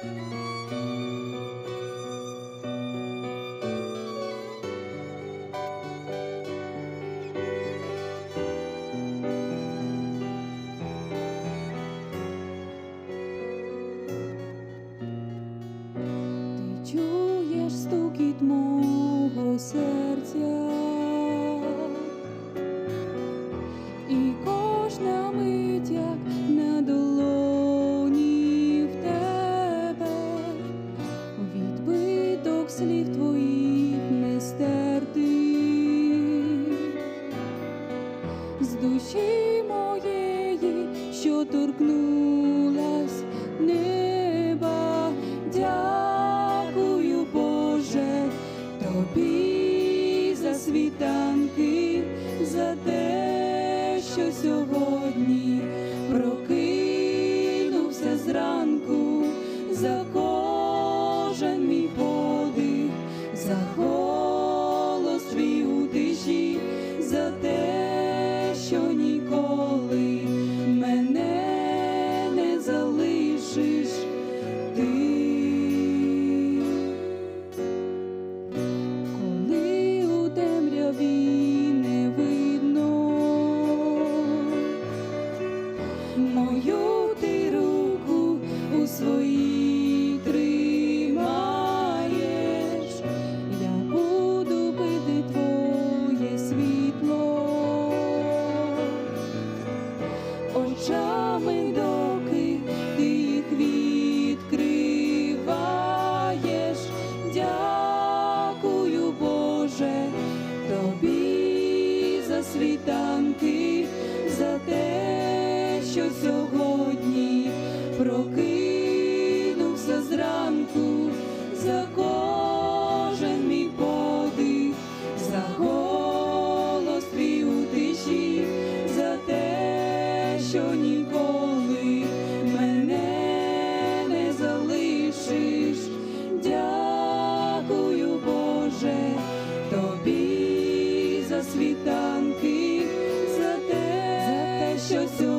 Чуєш стукіт мого серця, що торкнулась неба, дякую, Боже, тобі за світанки, за те, що сьогодні очами, доки ти їх відкриваєш. Дякую, Боже, тобі за світанки, за те, що сьогодні прокинувся зранку, за коли мене не залишиш, дякую, Боже, тобі за світанки, за те, за те, що сьогодні.